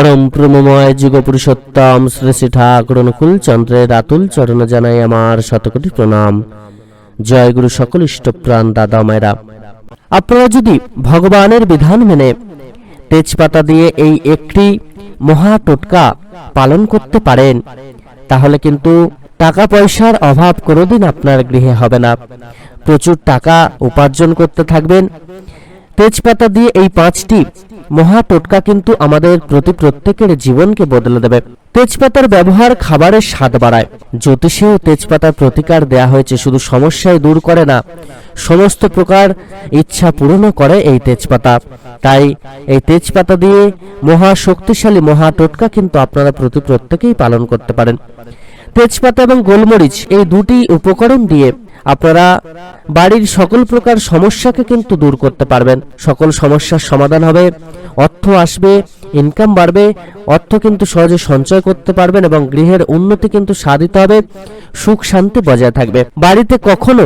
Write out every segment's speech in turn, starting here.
পরম প্রমময় যুগ পুরুষোত্তম শ্রী শ্রী ঠাকুর অনুকূল চন্দ্রের আতুল চরণ জানাই আমার শতকোটি প্রণাম জয় গুরু সকল ইষ্টপ্রাণ দাদা মায়েরা আপনারা যদি ভগবানের বিধান মেনে তেজপাতা দিয়ে এই একটি মহা টোটকা পালন করতে পারেন, তাহলে কিন্তু টাকা পয়সার অভাব কোনোদিন আপনার গৃহে হবে না। প্রচুর টাকা উপার্জন করতে থাকবেন। তেজপাতা দিয়ে এই পাঁচটি মহা টোটকা কিন্তু আমাদের প্রতি প্রত্যেকের জীবনকে বদলে দেবে। তেজপাতার ব্যবহার খাবারের স্বাদ বাড়ায়। জ্যোতিষেও তেজপাতার প্রতিকার দেয়া হয়েছে, শুধু সমস্যায় দূর করে না। সমস্ত প্রকার ইচ্ছা পূরণও করে এই তেজপাতা। তাই এই তেজপাতা দিয়ে মহা শক্তিশালী, মহা টোটকা কিন্তু আপনারা প্রতি প্রত্যেকেই পালন করতে পারেন। তেজপাতা এবং গোলমরিচ এই দুটি উপকরণ দিয়ে আপনারা বাড়ির সকল প্রকার সমস্যাকে কিন্তু দূর করতে পারবেন। সকল সমস্যার সমাধান হবে অর্থ আসবে ইনকাম বাড়বে, অর্থ কিন্তু সহজে সঞ্চয় করতে পারবেন এবং গৃহের উন্নতি কিন্তু সাধিত হবে, সুখ শান্তি বজায় থাকবে। বাড়িতে কখনো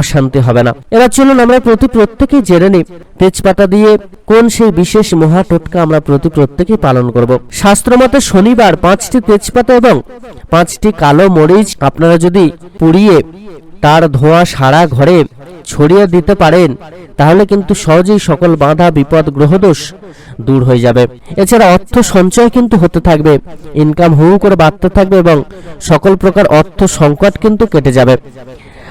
অশান্তি হবে না। এবার চলুন আমরা প্রতি প্রত্যেকেই জেনে নিই, তেজপাতা দিয়ে কোন সেই বিশেষ মহা টোটকা আমরা প্রতি প্রত্যেকেই পালন করব। শাস্ত্রমতে শনিবার পাঁচটি তেজপাতা এবং পাঁচটি কালো মরিচ, আপনারা যদি পুড়িয়ে তার ধোঁয়া সারা ঘরে ছড়িয়ে দিতে পারেন, তাহলে কিন্তু সহজেই সকল বাধা, বিপদ, গ্রহদোষ দূর হয়ে যাবে। এছাড়া অর্থ সঞ্চয় কিন্তু হতে থাকবে ইনকাম হু করে বাড়তে থাকবে এবং সকল প্রকার অর্থ সংকট কিন্তু কেটে যাবে।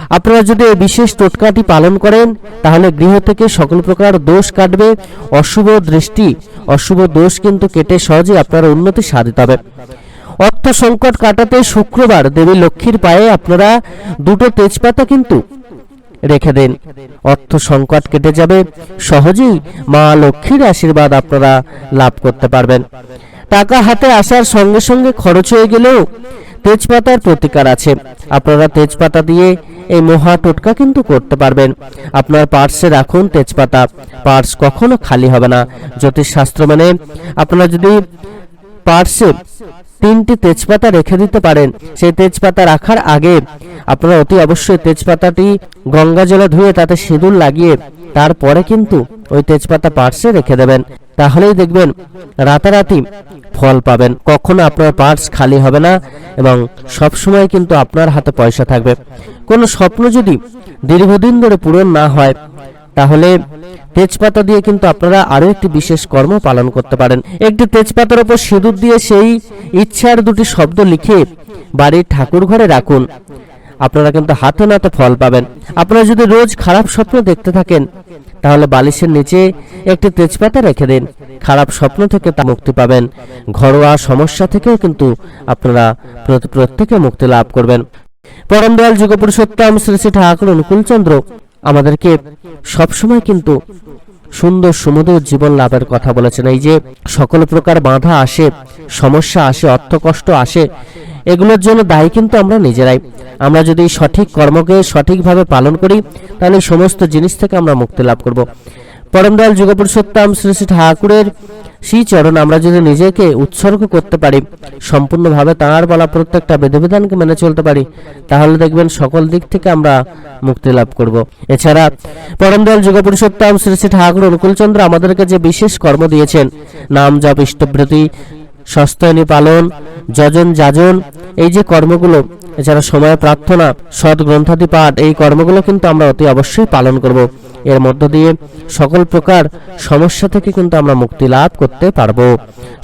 আপনারা যদি এই বিশেষ টোটকাটি পালন করেন, তাহলে গৃহ থেকে সকল প্রকার দোষ কাটবে, অশুভ দৃষ্টি, অশুভ দোষ কিন্তু কেটে সহজে আপনারা উন্নতি সাধিত হবে। অর্থ সংকট কাটাতে শুক্রবার দেবী লক্ষ্মীর পায়ে আপনারা দুটো তেজপাতা কিন্তু রেখে দেন। অর্থ সংকট কেটে যাবে, সহজেই মা লক্ষ্মীর আশীর্বাদ আপনারা লাভ করতে পারবেন। টাকা হাতে আসার সঙ্গে সঙ্গে খরচ হয়ে গেলেও তেজপাতার প্রতিকার আছে। আপনারা তেজপাতা দিয়ে এই মহা টোটকা কিন্তু করতে পারবেন। আপনার পার্সে রাখুন তেজপাতা। পার্স কখনো খালি হবে না। জ্যোতিষশাস্ত্র মানে আপনারা যদি পার্সে তিনটি তেজপাতা রেখে দিতে পারেন। সেই তেজপাতা রাখার আগে আপনারা অতি অবশ্যই তেজপাতাটি গঙ্গা জলে ধুয়ে তাতে সিঁদুর লাগিয়ে তারপরে কিন্তু ওই তেজপাতা পার্সে রেখে দেবেন। তাহলেই দেখবেন রাতারাতি ফল পাবেন। কখনো আপনার পার্স খালি হবে না এবং সব সময় কিন্তু আপনার হাতে পয়সা থাকবে। কোনো স্বপ্ন যদি দীর্ঘদিন ধরে পূরণ না হয় তাহলে তেজপাতা দিয়ে কিন্তু আপনারা আরও একটি বিশেষ কর্ম পালন করতে পারেন। একটি তেজপাতার উপর সিঁদুর দিয়ে সেই ইচ্ছার দুটি শব্দ লিখে বাড়ির ঠাকুর ঘরে রাখুন। আপনারা কিন্তু হাতে নাতে ফল পাবেন। আপনারা যদি রোজ খারাপ স্বপ্ন দেখতে থাকেন, তাহলে বালিশের নিচে একটি তেজপাতা রেখে দিন। খারাপ স্বপ্ন থেকে তা মুক্তি পাবেন। ঘরোয়া সমস্যা থেকেও কিন্তু আপনারা প্রতি- প্রত্যেকে মুক্তি লাভ করবেন। পরম দয়াল যুগপুরুষোত্তম শ্রী শ্রী ঠাকুর অনুকূলচন্দ্র আমাদেরকে সবসময় কিন্তু সুন্দর সুমধুর জীবন লাভের কথা বলেছেন। এই যে সকল প্রকার বাধা আসে, সমস্যা আসে অর্থ কষ্ট আসে, এগুলোর জন্য দায়ী কিন্তু আমরা নিজেরাই। আমরা যদি সঠিক কর্মকে সঠিকভাবে পালন করি, তাহলে সমস্ত জিনিস থেকে আমরা মুক্তি লাভ করব। পরম দয়াল যুগপুরুষোত্তম শ্রী শ্রী ঠাকুরের সেই চরণ আমরা যদি নিজেকে উৎসর্গ করতে পারি, সম্পূর্ণভাবে তাঁর বলা প্রত্যেকটা বিধিবিধানকে মেনে চলতে পারি, তাহলে দেখবেন সকল দিক থেকে আমরা মুক্তি লাভ করব। এছাড়া পরম দয়াল যুগপুরুষোত্তম শ্রী শ্রী ঠাকুর অনুকূলচন্দ্র আমাদেরকে যে বিশেষ কর্ম দিয়েছেন, নাম জপ ইষ্টবৃতি সস্তয়নী পালন, যজন যাজন, এই যে কর্মগুলো, এছাড়া সময় প্রার্থনা, সৎ গ্রন্থাদি পাঠ, এই কর্মগুলো কিন্তু আমরা অতি অবশ্যই পালন করব। এর মধ্য দিয়ে সকল প্রকার সমস্যা থেকে কিন্তু আমরা মুক্তি লাভ করতে পারব।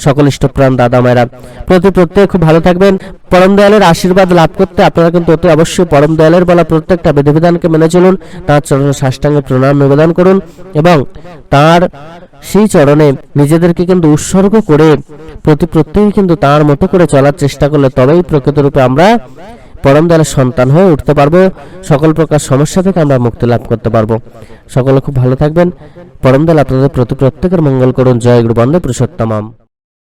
সকল ইষ্টপ্রাণ দাদা মায়েরা, প্রতি প্রত্যেক খুব ভালো থাকবেন। পরম দয়ালের আশীর্বাদ লাভ করতে আপনারা কিন্তু অতি অবশ্যই পরম দয়ালের বলা প্রত্যেকটা বিধিবিধানকে মেনে চলুন, তার চরণে সাষ্টাঙ্গে প্রণাম, নিবেদন করুন এবং তার সেই চরণে নিজেদেরকে কিন্তু উৎসর্গ করে প্রতি প্রত্যেকে কিন্তু তার মতো করে চলার চেষ্টা করলে তবেই প্রকৃতরূপে আমরা পরম দলের সন্তান হয়ে উঠতে পারব, সকল প্রকার সমস্যা থেকে আমরা মুক্তি লাভ করতে পারব। সকলে খুব ভালো থাকবেন। পরম দল আপনাদের প্রতি প্রত্যেকের মঙ্গল করুন। জয় গুরু বন্দে পুরুষোত্তমাম।